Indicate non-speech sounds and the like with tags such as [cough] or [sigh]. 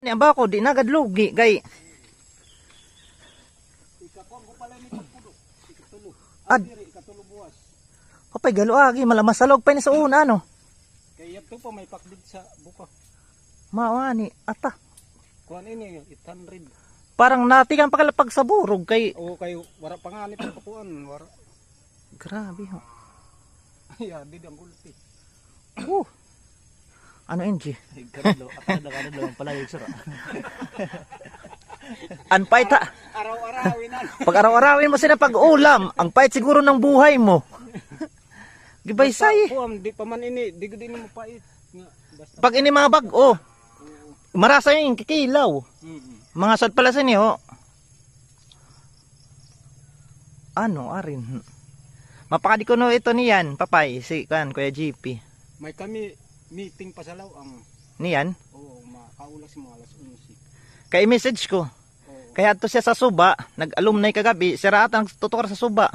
Ni aba ko di nagad lugi kay Ikakuan ko pala ni Pagpudo. Ikatulo. Ad. Ikatulo buwas. kapay galo agi malamasalog pa ni sa una no. Kaya ito pa may pakdid sa buka. Mawani ata. Kuan ini 800. Parang natigan pa kalapag sa burog kay O kayo wara pa nga nito pakuan, wara. grabe ho. [laughs] Ay, adi ang gulpi. Uh. Ano NG? Kadlo, ako na ang pala yung sira. [laughs] An pait ha. Araw-arawin na. Pag araw-arawin mo sila pag ulam, ang pait siguro ng buhay mo. [laughs] Gibay say. Kuan di pa man ini, di ko din mo pait. Nga basta. Pag ini mga bag oh. Marasa yung kikilaw. Mm. Mga sad pala sa niyo. Ano, arin. Mapakadi ko no ito niyan, papay, si kan, Kuya GP. May kami meeting pa sa law ang Niyan. Oo, makaulas mo alas 11. Kay message ko. Oo. Kaya to siya sa suba, nag-alumni kagabi, sira ata nagtutukar sa suba.